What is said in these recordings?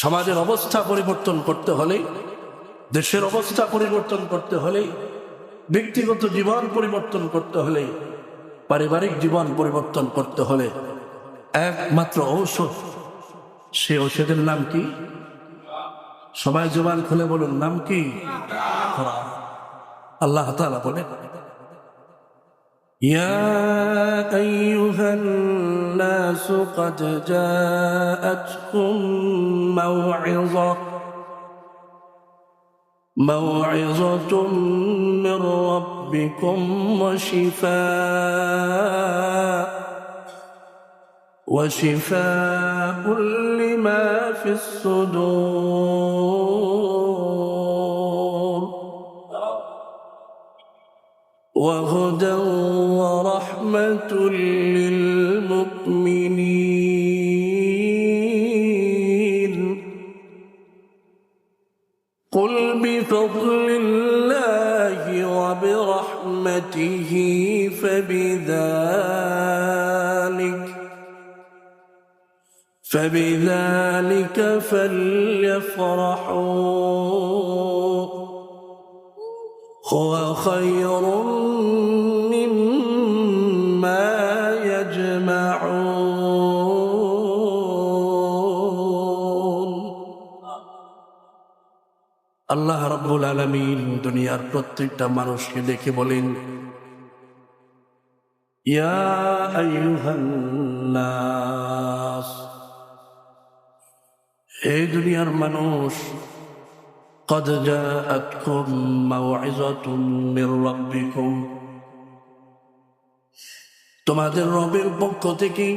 সমাজের অবস্থা পরিবর্তন করতে হলে, দেশের অবস্থা পরিবর্তন করতে হলে, ব্যক্তিগত জীবন পরিবর্তন করতে হলে, পারিবারিক জীবন পরিবর্তন করতে হলে, একমাত্র ঔষধ। সে ঔষধের নাম কি? সবাই জবান খুলে বলুন, নাম কি। আল্লাহ বলেন। يا أيها الناس قد جاءتكم موعظة موعظة من ربكم وشفاء وشفاء لما في الصدور وهدى للمؤمنين. قل بفضل الله وبرحمته فبذلك فبذلك فليفرحوا. هو خير আল্লাহ রাব্বুল আলামিন দুনিয়ার প্রত্যেকটা মানুষকে দেখে বলেন ইয়া আইয়ুহান নাস হে দুনিয়ার মানুষ قد جاءتكم موعظة من ربكم তোমাদের রবের পক্ষ থেকে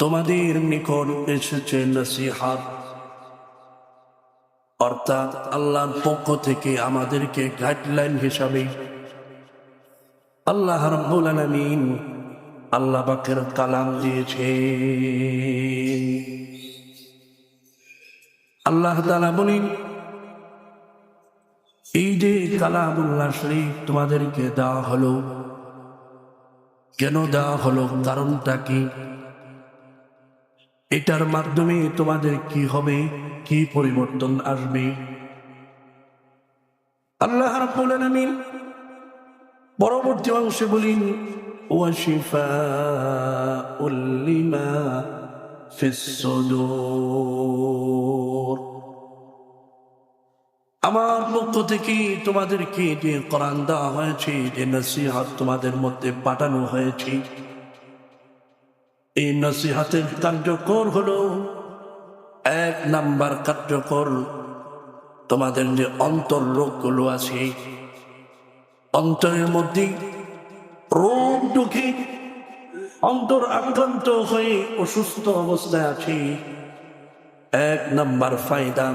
তোমাদের নিকট এসেছে নসিহাত অর্থাৎ আল্লাহর পক্ষ থেকে আমাদেরকে গাইডলাইন হিসাবে আল্লাহ রব্বুল আল্লাহ বাকের কালাম দিয়েছে আল্লাহ তালা বলেন, এই যে কালামুল্লাহ শরীফ তোমাদেরকে দেওয়া হলো, কেন দেওয়া হলো? কারণটা কি? এটার মাধ্যমে তোমাদের কি হবে? কি পরিবর্তন আসবে? আল্লাহ রাব্বুল আলামিন পরবর্তী অংশে বলেন ওয়াশিফাউল লিমা আমার পক্ষ থেকে তোমাদেরকে যে কোরআন দেওয়া হয়েছে, যে নসিহাত তোমাদের মধ্যে পাঠানো হয়েছে এই নসিহাতের কার্যকর হলো এক নাম্বার কার্যকর। তোমাদের যে অন্তর রোগগুলো আছে, অন্তরের মধ্যে রোগ ঢুকে অন্তর আক্রান্ত হয়ে অসুস্থ অবস্থায় আছে। এক নাম্বার ফায়দা,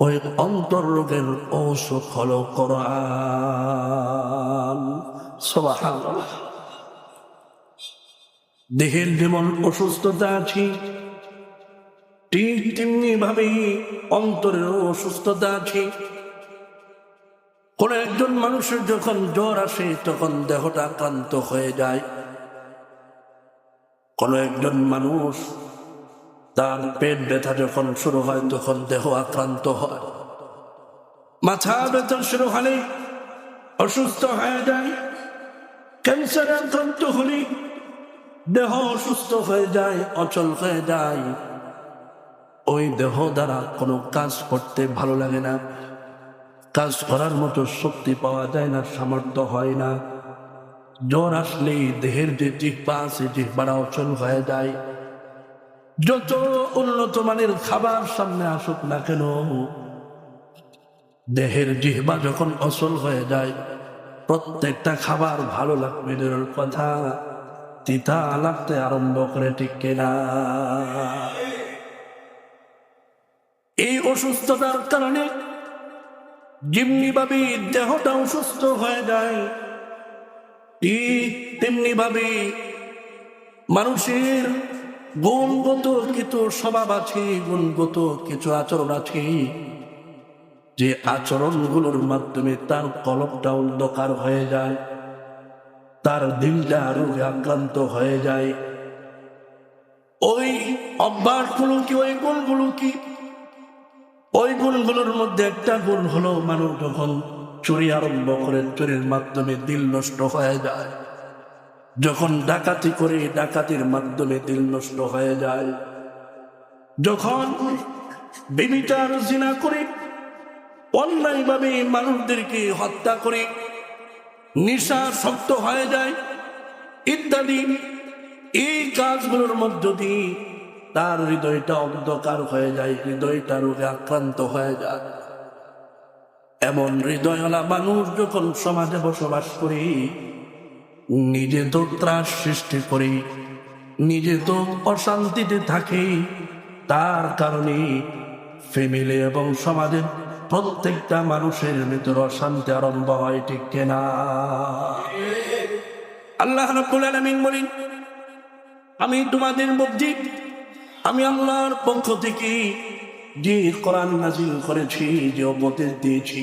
ওই অন্তর রোগের ঔষধ হলো কোরআন। সুবহানাল্লাহ। দেহের যেমন অসুস্থতা আছে, ঠিক তেমনি ভাবে অন্তরের অসুস্থতা আছে। কোন একজন মানুষের যখন জ্বর আসে, তখন দেহটা আক্রান্ত হয়ে যায়। কোন একজন মানুষ তার পেট ব্যথা যখন শুরু হয়, তখন দেহ আক্রান্ত হয়। মাথা ব্যথা শুরু হলে অসুস্থ হয়ে যায়, ক্যান্সার আক্রান্ত হলে দেহ অসুস্থ হয়ে যায়, অচল হয়ে যায়। ওই দেহ দ্বারা কোনো কাজ করতে ভালো লাগে না। কাজ করার মতো শক্তি পাওয়া যায় না, সামর্থ্য হয় না। জ্বর আসলেই দেহের যে জিহ্বা আছে জিহ্বারা অচল হয়ে যায়। যত উন্নত মানের খাবার সামনে আসুক না কেন, দেহের জিহ্বা যখন অচল হয়ে যায়, প্রত্যেকটা খাবার ভালো লাগবে কথা। তিতা লাগতে আরম্ভ করে ঠিক কিনা? এই অসুস্থতার কারণে যেমনি ভাবে দেহটা অসুস্থ হয়ে যায় তেমনি ভাবে মানুষের গুণগত কিছু স্বভাব আছে, গুণগত কিছু আচরণ আছে, যে আচরণগুলোর মাধ্যমে তার কলমটা অন্ধকার হয়ে যায়। তার দিলটা রোগে আক্রান্ত হয়ে যায়। ওই অভ্যাসগুলো কি ওই গুণগুলো কি? ওই গুণগুলোর মধ্যে একটা গুণ হলো মানুষ যখন চুরি আরম্ভ করে, চুরির মাধ্যমে দিল নষ্ট হয়ে যায়। যখন ডাকাতি করে, ডাকাতির মাধ্যমে দিল নষ্ট হয়ে যায়। যখন বেবিচার জিনা করে, অন্যায়ভাবে মানুষদেরকে হত্যা করে নিশা শক্ত হয়ে যায়। ইত্যাদি। এই কাজগুলোর মধ্য দিয়ে তার হৃদয়টা অন্ধকার হয়ে যায়, হৃদয়টা রোগে আক্রান্ত হয়ে যায়। এমন হৃদয়ওয়ালা মানুষ যখন সমাজে বসবাস করি, নিজে তো ত্রাস সৃষ্টি করি, নিজে তো অশান্তিতে থাকে, তার কারণে ফ্যামিলি এবং সমাজের প্রত্যেকটা মানুষের ভিতরে অশান্তি আরম্ভ হয়, ঠিক কেনা? আল্লাহ রাব্বুল আলামিন বলেন, আমি তোমাদের মধ্যে আমি আল্লাহর পক্ষ থেকে যে কোরআন নাজিল করেছি, যে উপদেশ দিয়েছি,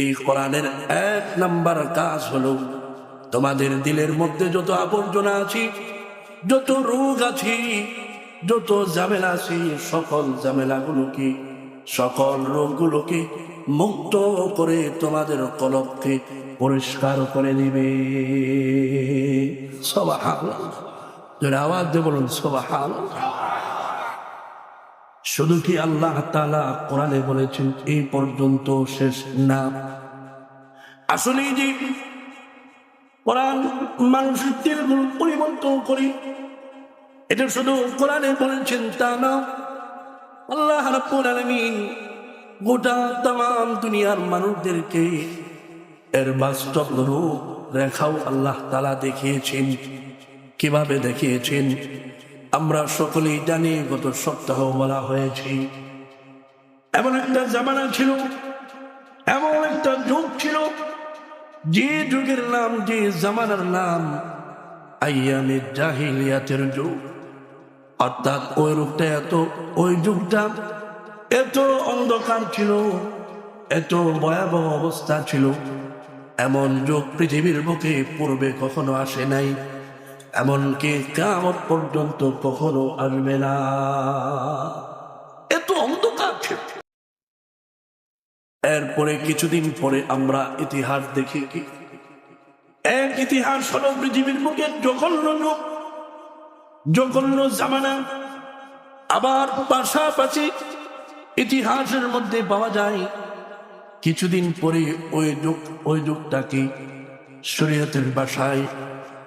এই কোরআনের এক নাম্বার কাজ হলো তোমাদের দিলের মধ্যে যত আবর্জনা আছে, যত রোগ আছে, যত ঝামেলা আছে, সকল ঝামেলাগুলোকে সকল রোগগুলোকে মুক্ত করে তোমাদের কলবকে পরিষ্কার করে দিবে। সবাহ আওয়াজ দিয়ে বলুন সবাহান শুধু কি আল্লাহ তালা কোরআনে বলেছেন এই পর্যন্ত শেষ না? আসলে যে কোরআন মানুষের পরিবর্তন করি, এটা শুধু কোরআনে বলেছেন তা না আল্লাহ গোটা তাম দুনিয়ার মানুষদেরকে এর বাস্তব রূপ রেখাও আল্লাহ তালা দেখিয়েছেন, কীভাবে দেখিয়েছেন, আমরা সকলেই জানি গত সপ্তাহ বলা হয়েছে। এমন একটা জামানা ছিল, এমন একটা যুগ ছিল, যে যুগের নাম, যে জামানার নাম আইয়ামে জাহিলিয়াতের যুগ। অর্থাৎ ওই রূপটা এত, ওই যুগটা এত অন্ধকার ছিল, এত ভয়াবহ অবস্থা ছিল। এমন যুগ পৃথিবীর বুকে পূর্বে কখনো আসে নাই, এমনকি কামত পর্যন্ত কখনো আসবে না। এত অন্ধকার ছিল। এরপরে কিছুদিন পরে আমরা ইতিহাস দেখি। কি এক ইতিহাস হলো পৃথিবীর বুকে জঘন্য যুগ। জঘন্য জামানা। আবার পাশাপাশি ইতিহাসের মধ্যে পাওয়া যায়, কিছুদিন পরে ওই যুগ, ওই যুগটাকে শরীয়তের বাসায়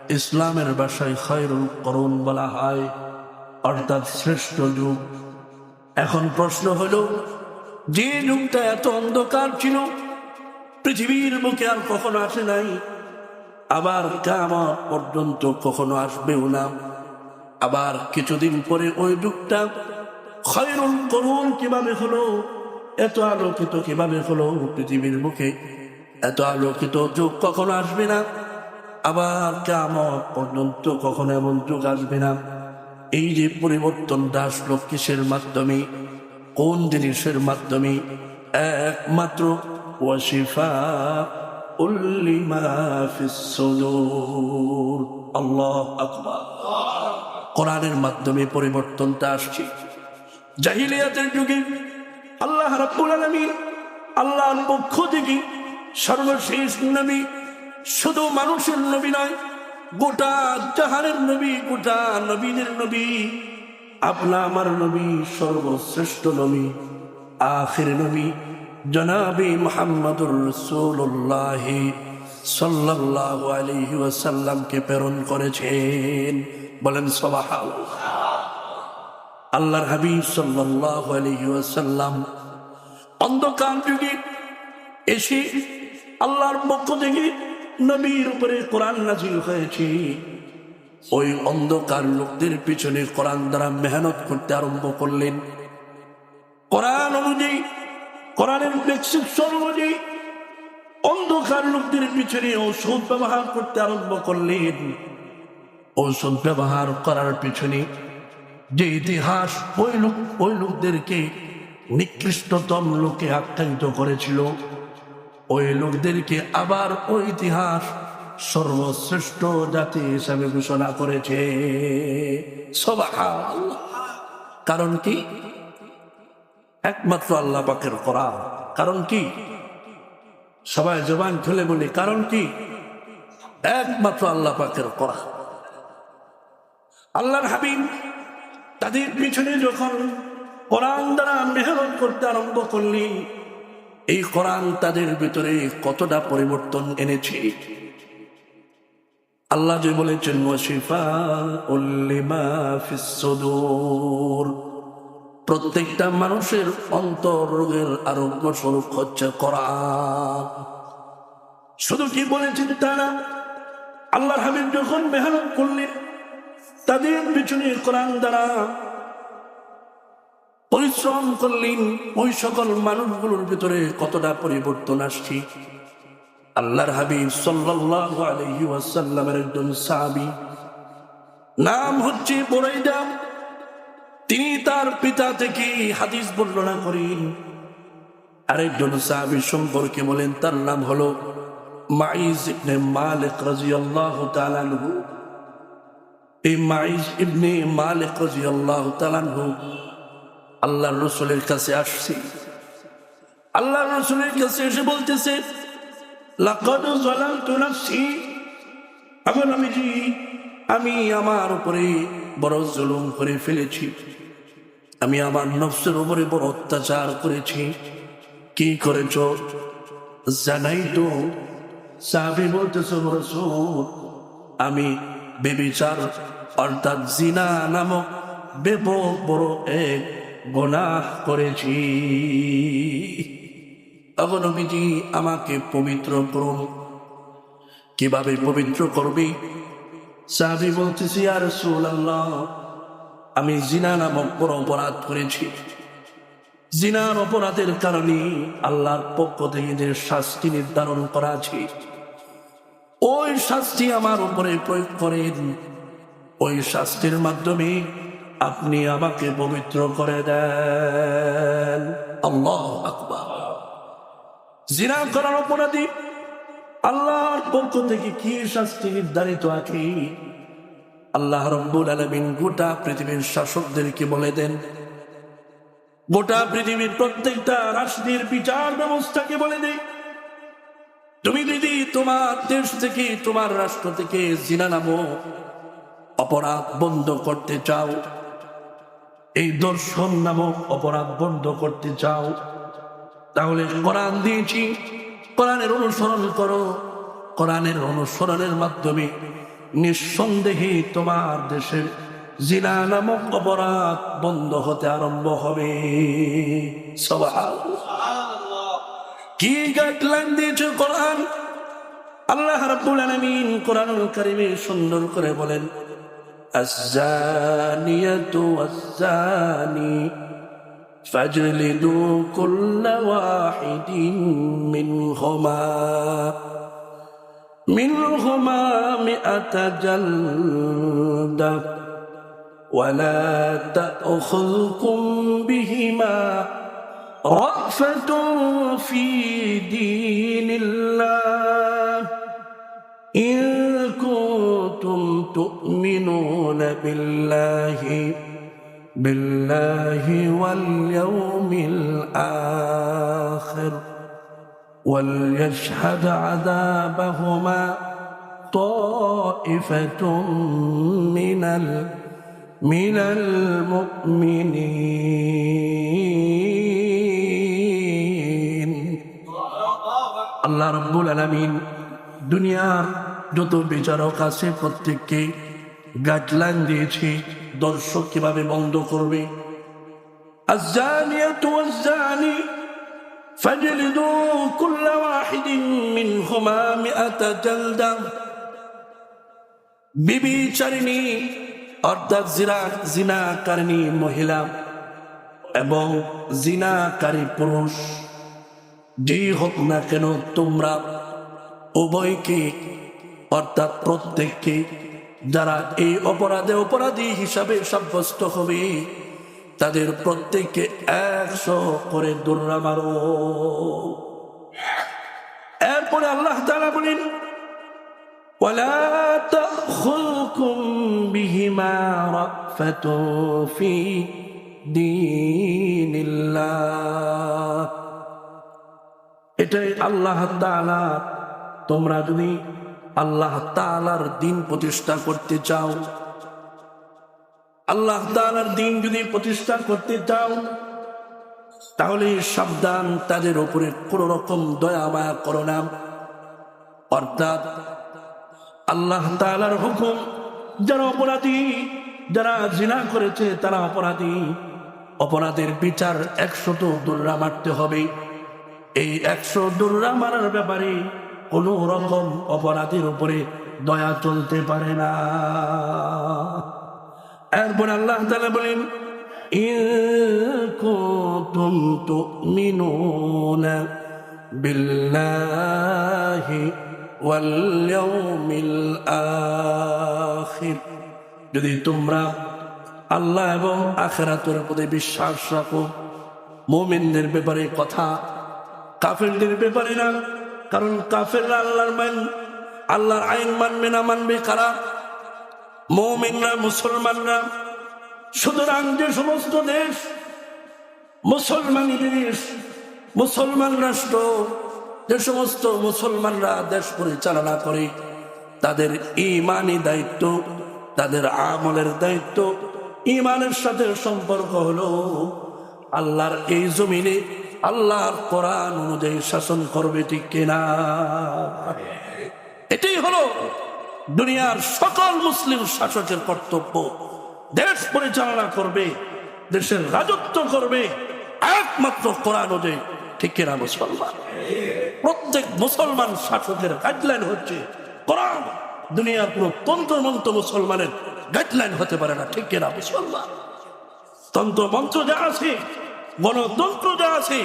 ইসলামের বাসায় খয়রুল করুন বলা হয়। অর্থাৎ শ্রেষ্ঠ যুগ। এখন প্রশ্ন হলো, যে যুগটা এত অন্ধকার ছিল, পৃথিবীর মুখে আর কখনো আসে নাই, আবার কামত পর্যন্ত কখনো আসবেও না। আবার কিছুদিন পরে ওই যুগটা খয়রুল করুন কীভাবে হলো? এত আলোকিত কীভাবে হলো পৃথিবীর মুখে এত আলোকিত যুগ কখনো আসবে না। আবার কামত পর্যন্ত কখনো এমন যুগ আসবে না। এই যে পরিবর্তনটা আসলো কিসের মাধ্যমে? কোন জিনিসের মাধ্যমে? একমাত্র ওয়াশিফা আল্লাহ আকবার। কোরআনের মাধ্যমে পরিবর্তনটা আসছে। জাহিলিয়াতের যুগে আল্লাহ রাব্বুল আলামিন আল্লাহর পক্ষ থেকে সর্বশেষ নবী শুধু মানুষের নবী নয়, গোটা জাহানের নবী, গোটা নবীনের নবী, আপনা আমার নবী, সর্বশ্রেষ্ঠ নবী, আখির নবী, জনাবি মোহাম্মদুর রসুল্লাহ সাল্লাহ আলহি ওয়াসাল্লামকে প্রেরণ করেছেন। বলেন আল্লাহর হাবিব সাল্লাহ অন্ধকার যুগে এসে আল্লাহর পক্ষ থেকে নবীর উপরে কোরআন নাজিল হয়েছে। ওই অন্ধকার লোকদের পিছনে কোরআন দ্বারা মেহনত করতে আরম্ভ করলেন। কোরআন অনুযায়ী, কোরআনের প্রেসক্রিপশন অনুযায়ী অন্ধকার লোকদের পিছনে ঔষধ ব্যবহার করতে আরম্ভ করলেন। ঔষধ ব্যবহার করার পিছনে যে ইতিহাস, ওই লোক, ওই লোকদেরকে নিকৃষ্টতম লোকে আখ্যায়িত করেছিল। ওই লোকদেরকে আবার ওই ইতিহাস সর্বশ্রেষ্ঠ জাতি হিসাবে ঘোষণা করেছে। কারণ কি? একমাত্র আল্লাহ পাকের করা কারণ কি? সবাই জবান খুলে বলি, কারণ কি? একমাত্র আল্লাহ পাকের করা আল্লাহর হাবিব তাদের পিছনে যখন কোরআন দ্বারা মেহনত করতে আরম্ভ করলেন এই কোরআন তাদের ভিতরে কতটা পরিবর্তন এনেছে? আল্লাহ যে বলেছেন প্রত্যেকটা মানুষের অন্তর রোগের আরোগ্য স্বরূপ হচ্ছে কোরআন। শুধু কি বলেছেন তারা? আল্লাহর হাবিব যখন মেহনত করলেন তাদের পিছনে কোরআন দ্বারা পরিশ্রম করলেন ওই সকল মানুষগুলোর ভিতরে কতটা পরিবর্তন আসছে। আল্লাহর হাবিব সাল্লাল্লাহু একজন সাহাবী, নাম হচ্ছে বুরাইদা। তিনি তার পিতা থেকে হাদিস বর্ণনা করেন। আরেকজন সাহাবী সম্পর্কে বলেন, তার নাম হলো মাইজ মালিক রাদিয়াল্লাহু তাআলা আনহু। এই মাইজ ইবনে মালিক রাদিয়াল্লাহু তাআলা আনহু আল্লাহর রসুলের কাছে আসছে। আল্লাহর রসুলের কাছে এসে বলতেছে আমার আমি জি আমি আমার উপরে বড় জুলুম করে ফেলেছি। আমি আমার নফসের উপরে বড় অত্যাচার করেছি। কি করেছ? জানাই তো, সাহাবি বলতেছে রসুল, আমি বেবিচার অর্থাৎ জিনা নামক ব্যাপক বড় এক গোনাহ করেছি। অগনবীজি আমাকে পবিত্র করুন। কীভাবে পবিত্র করবি? সাহাবি বলতেছি আর আল্লাহ আমি জিনা নামক বড় অপরাধ করেছি। জিনার অপরাধের কারণে আল্লাহর পক্ষ থেকে যে শাস্তি নির্ধারণ করা আছে, ওই শাস্তি আমার উপরে প্রয়োগ করেন। ওই শাস্তির মাধ্যমে আপনি আমাকে পবিত্র করে দেন। আল্লাহ আকবার। জিনা করার অপরাধী আল্লাহর পক্ষ থেকে কি শাস্তি নির্ধারিত আছে? আল্লাহ রব্বুল আলমিন গোটা পৃথিবীর শাসকদেরকে বলে দেন, গোটা পৃথিবীর প্রত্যেকটা রাষ্ট্রের বিচার ব্যবস্থাকে বলে দেয় তুমি যদি তোমার দেশ থেকে, তোমার রাষ্ট্র থেকে জিনা নামো অপরাধ বন্ধ করতে চাও, এই দর্শন নামক অপরাধ বন্ধ করতে চাও, তাহলে কোরআন দিয়েছি, কোরআনের অনুসরণ করো, কোরআনের অনুসরণের মাধ্যমে নিঃসন্দেহে তোমার দেশের জিনা নামক অপরাধ বন্ধ হতে আরম্ভ হবে। কি গাইডলাইন দিয়েছে কোরআন? আল্লাহ রাব্বুল আলামিন কোরআনুল কারীমে সুন্দর করে বলেন الزانية والزاني فاجلدوا كل واحد منهما. منهما مئة جلدة ولا تأخذكم بهما رأفة في دين الله. إن تؤمنون بالله بالله واليوم الآخر وليشهد عذابهما طائفة من من المؤمنين. الله رب العالمين. دنيا যত বিচারক আছে প্রত্যেককে গাইডলাইন দিয়েছে দর্শক কিভাবে বন্ধ করবে الزانية والزاني فاجلدوا كل واحد منهما مئة جلدة বিবিচারিণী অর্থাৎ জিরা জিনাকারিণী মহিলা এবং জিনাকারী পুরুষ যেই হোক না কেন তোমরা উভয়কে অর্থাৎ প্রত্যেককে যারা এই অপরাধে অপরাধী হিসাবে সাব্যস্ত হবে তাদের প্রত্যেককে একশো করে দৌড়া মারো এরপরে আল্লাহ তারা বলেন ولا تأخذكم بهما رأفة في دين الله এটাই আল্লাহ তাআলা তোমরা যদি আল্লাহ তাআলার দিন প্রতিষ্ঠা করতে চাও। আল্লাহ তাআলার দিন যদি প্রতিষ্ঠা করতে চাও, তাহলে সাবধান তাদের উপরে কোন রকম দয়া মায়া করো না। অর্থাৎ আল্লাহ তাআলার হুকুম, যারা অপরাধী, যারা জিনা করেছে তারা অপরাধী। অপরাধের বিচার একশত দুর্রা মারতে হবে। এই একশো দুর্রা মারার ব্যাপারে কোন রকম অপরাধীর উপরে দয়া চলতে পারে না এরপর আল্লাহ তাআলা বলেন إن كنتم تؤمنون بالله واليوم الآخر যদি তোমরা আল্লাহ এবং আখেরাতের প্রতি বিশ্বাস রাখো মোমিনদের ব্যাপারে কথা কাফেরদের ব্যাপারে না কারণ কাফেররা আল্লাহর মান আল্লাহর আইন মানবে না মানবে কারা? মোমিনরা, মুসলমানরা। সুতরাং যে সমস্ত দেশ, মুসলমানি দেশ, মুসলমান রাষ্ট্র, যে সমস্ত মুসলমানরা দেশ পরিচালনা করে, তাদের ইমানি দায়িত্ব, তাদের আমলের দায়িত্ব, ইমানের সাথে সম্পর্ক হলো আল্লাহর এই জমিনে আল্লাহর কোরআন অনুযায়ী শাসন করবে ঠিক কিনা? এটাই হলো দুনিয়ার সকল মুসলিম শাসকের কর্তব্য। দেশ পরিচালনা করবে, দেশের রাজত্ব করবে, একমাত্র কোরআন অনুযায়ী। ঠিক কিনা মুসলমান? প্রত্যেক মুসলমান শাসকের গাইডলাইন হচ্ছে, কোরআন দুনিয়ার কোন তন্ত্রমন্ত্র মুসলমানের গাইডলাইন হতে পারে না। ঠিক কিনা মুসলমান? তন্ত্রমন্ত্র যা আছে গণতন্ত্র যা আছে,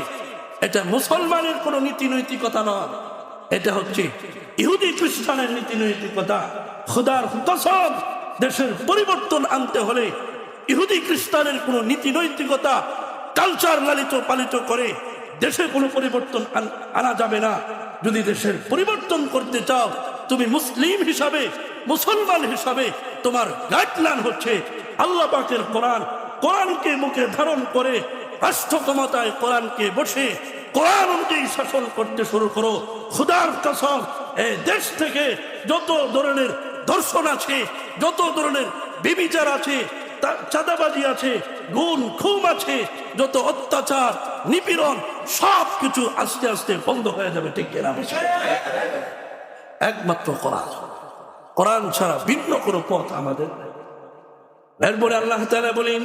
এটা মুসলমানের কোন নীতি নৈতিকতা নয়। এটা হচ্ছে ইহুদি খ্রিস্টানের নীতি নৈতিকতা খুদার কসম, দেশের পরিবর্তন আনতে হলে ইহুদি খ্রিস্টানের কোন নীতি নৈতিকতা কালচার লালিত, পালিত করে দেশে কোনো পরিবর্তন আনা যাবে না। যদি দেশের পরিবর্তন করতে চাও, তুমি মুসলিম হিসাবে, মুসলমান হিসাবে তোমার গাইডলাইন হচ্ছে আল্লাহ পাকের কোরআন। কোরআনকে মুখে ধারণ করে রাষ্ট্র ক্ষমতায় কোরআনকে বসে কোরআন অনুযায়ী শাসন করতে শুরু করো। খুদার কসম, এই দেশ থেকে যত ধরনের দর্শন আছে, যত ধরনের বিবিচার আছে চাঁদাবাজি আছে গুণ খুম আছে, যত অত্যাচার, নিপীড়ন, সব কিছু আস্তে আস্তে বন্ধ হয়ে যাবে, ঠিক কিনা? একমাত্র কোরআন। কোরআন ছাড়া ভিন্ন কোনো পথ আমাদের। এরপরে আল্লাহ তাআলা বলেন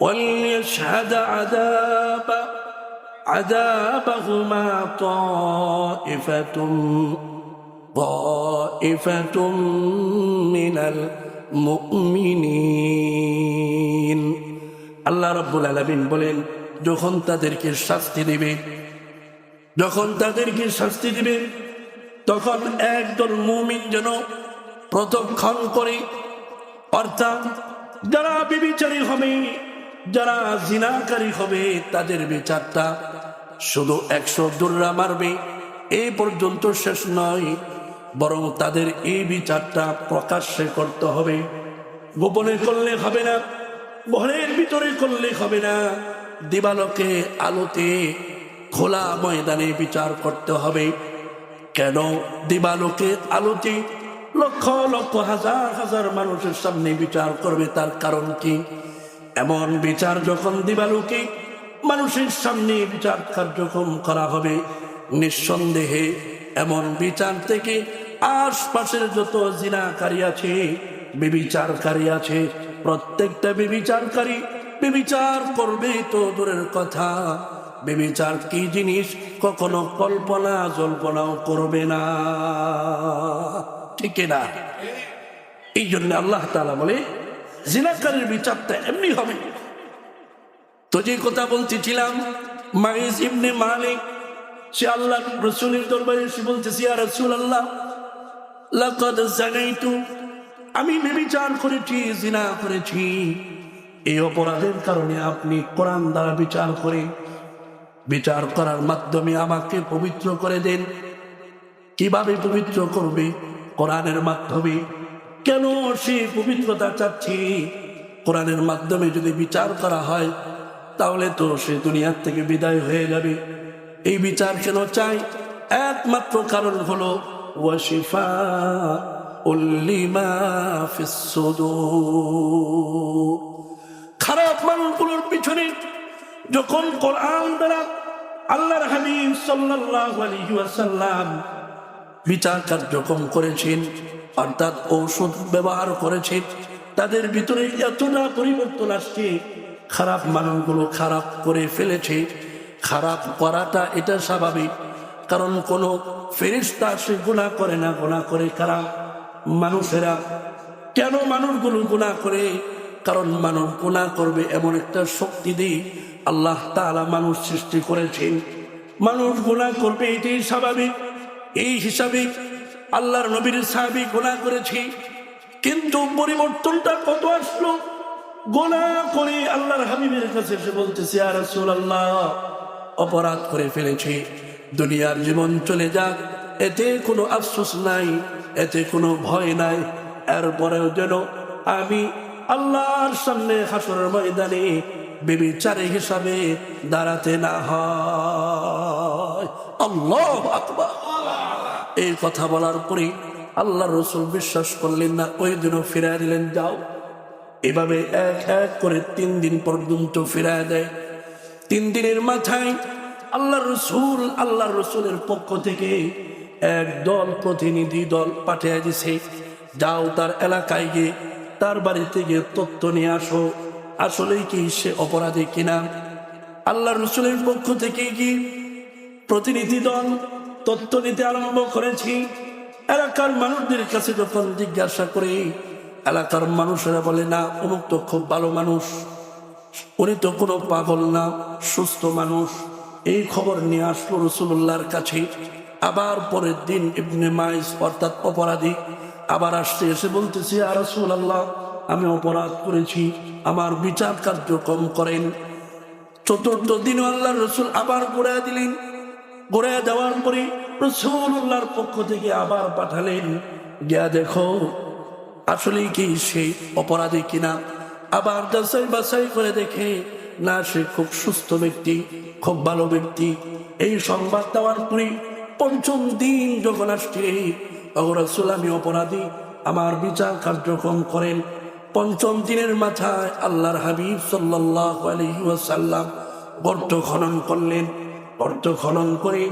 وليشهد عذاب عذابهما طائفة طائفة من المؤمنين আল্লাহ রব্বুল আলামিন বলেন যখন তাদেরকে শাস্তি দিবে যখন তাদেরকে শাস্তি দিবে তখন একজন মুমিন যেন প্রতক্ষণ করে অর্থাৎ যারা বিবিচারী হবে যারা জিনাকারী হবে, তাদের বিচারটা শুধু একশো দুর্রা মারবে। এই পর্যন্ত শেষ নয়, বরং তাদের এই বিচারটা প্রকাশ্যে করতে হবে। গোপনে করলে হবে না ঘরের ভিতরে করলে হবে না। দিবালকে আলোতে খোলা ময়দানে বিচার করতে হবে। কেন দিবালোকে আলোতে লক্ষ লক্ষ হাজার হাজার মানুষের সামনে বিচার করবে, তার কারণ কি? এমন বিচার যখন দিবালোকে, মানুষের সামনে বিচার কার্যক্রম করা হবে। নিঃসন্দেহে এমন বিচার থেকে আশপাশের যত জিনাকারী আছে, বিবিচারকারী আছে, প্রত্যেকটা বিবিচারকারী বিবিচার করবে তো দূরের কথা। বিবিচার কি জিনিস কখনো কল্পনা, জল্পনাও করবে না। ঠিক না এই জন্য আল্লাহ তালা বলে জিনাকারীর বিচারটা এমনি হবে। তো যে কথা বলতেছিলাম, মাইজ ইবনে মালিক, সে আল্লাহ রসুলের দরবারে এসে বলতেছি আর রসুল আল্লাহ আমি বিবিচার করেছি, জিনা করেছি। এই অপরাধের কারণে আপনি কোরআন দ্বারা বিচার করে, বিচার করার মাধ্যমে আমাকে পবিত্র করে দেন। কীভাবে পবিত্র করবে? কোরআনের মাধ্যমে কেন সে পবিত্রতা চাচ্ছি? কোরআনের মাধ্যমে যদি বিচার করা হয়, তাহলে তো সে দুনিয়ার থেকে বিদায় হয়ে যাবে। এই বিচার কেন চাই? একমাত্র কারণ হলো ওয়াশিফা খারাপ মানুষগুলোর পিছনে যখন কোরআন দ্বারা আল্লাহর হাবিব সাল্লাল্লাহু আলাইহি ওয়াসাল্লাম বিচার কার্যক্রম করেছেন অর্থাৎ ঔষধ ব্যবহার করেছে, তাদের ভিতরে এতটা পরিবর্তন আসছে, খারাপ মানুষগুলো খারাপ করে ফেলেছে। খারাপ করাটা এটা স্বাভাবিক, কারণ কোনো ফেরিস্তা সে গুণা করে না গুণা করে কারা? মানুষেরা। কেন মানুষগুলো গুণা করে? কারণ মানুষ গুণা করবে এমন একটা শক্তি দিয়ে আল্লাহ তাআলা মানুষ সৃষ্টি করেছেন। মানুষ গুণা করবে, এটাই স্বাভাবিক। এই হিসাবে আল্লাহর নবীর সাহাবি গুণা করেছি। কিন্তু পরিবর্তনটা কত আসলো? গোনা করে আল্লাহর হাবিবের কাছে এসে বলতেছে আর আল্লাহ অপরাধ করে ফেলেছি। দুনিয়ার জীবন চলে যাক। এতে কোনো আফসোস নাই, এতে কোনো ভয় নাই। এরপরেও যেন আমি আল্লাহর সামনে হাসরের ময়দানে বেবিচারে হিসাবে দাঁড়াতে না হয়। আল্লাহ আকবার। এই কথা বলার পরে আল্লাহ রসুল বিশ্বাস করলেন না, ওই দিনও ফিরাই দিলেন, যাও। এভাবে এক এক করে তিন দিন পর্যন্ত ফিরায় দেয়। তিন দিনের মাথায় আল্লাহ রসুল, আল্লাহ রসুলের পক্ষ থেকে এক দল প্রতিনিধি দল পাঠিয়ে দিছে, যাও তার এলাকায় গিয়ে তার বাড়িতে গিয়ে তথ্য নিয়ে আসো। আসলেই কি সে অপরাধী কিনা? আল্লাহ রসুলের পক্ষ থেকে কি প্রতিনিধি দল তথ্য নিতে আরম্ভ করেছি। এলাকার মানুষদের কাছে যখন জিজ্ঞাসা করি, এলাকার মানুষেরা বলে, না, অমুক তো খুব ভালো মানুষ। উনি তো কোনো পাগল না, সুস্থ মানুষ। এই খবর নিয়ে আসলো রসুল্লাহর কাছে। আবার পরের দিন ইবনে মাইস অর্থাৎ অপরাধী আবার আসতে এসে বলতেছি আর রসুল্লাহ আমি অপরাধ করেছি, আমার বিচার কার্যক্রম করেন। চতুর্থ দিন আল্লাহ রসুল আবার ঘুরে দিলেন। ঘুরে যাওয়ার পরে রসুল্লাহর পক্ষ থেকে আবার পাঠালেন, গিয়া দেখো আসলে কি সে অপরাধী কিনা? আবার যাচাই বাছাই করে দেখে, না, সে খুব সুস্থ ব্যক্তি, খুব ভালো ব্যক্তি। এই সংবাদ দেওয়ার পরে পঞ্চম দিন যখন আসছে রসুল, আমি অপরাধী, আমার বিচার কার্যক্রম করেন। পঞ্চম দিনের মাথায় আল্লাহর হাবিব সাল্লাহ আলহি ওয়াসাল্লাম গর্ত খনন করলেন। গর্ত খনন করে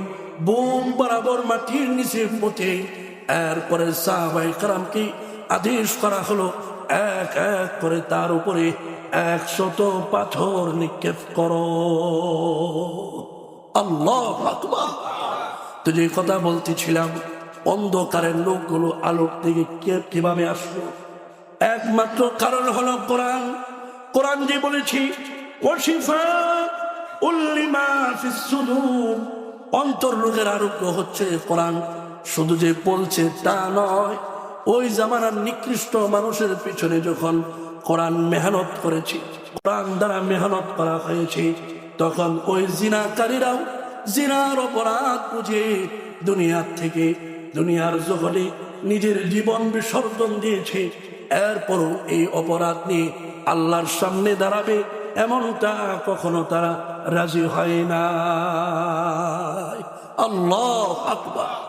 বোম বরাবর মাটির নিচে পথে এরপরে সাহাবাই কারামকে আদেশ করা হলো, এক এক করে তার উপরে একশত পাথর নিক্ষেপ করো। আল্লাহ তো যে কথা বলতেছিলাম, অন্ধকারের লোকগুলো আলোর দিকে কে কীভাবে আসলো? একমাত্র কারণ হলো কোরআন। কোরআন যে বলেছি, ওয়াশিফা উল্লিমা অন্তর রোগের আরোগ্য হচ্ছে কোরআন। শুধু যে বলছে তা নয়, ওই জামানার নিকৃষ্ট মানুষের পিছনে যখন কোরআন মেহনত করেছে, কোরআন দ্বারা মেহনত করা হয়েছে, তখন ওই জিনাকারীরাও জিনার অপরাধ বুঝে দুনিয়ার থেকে, দুনিয়ার জগতে নিজের জীবন বিসর্জন দিয়েছে। এরপরও এই অপরাধ নিয়ে আল্লাহর সামনে দাঁড়াবে এমনটা কখনো তারা রাজি হয় না আল্লাহ আকবার।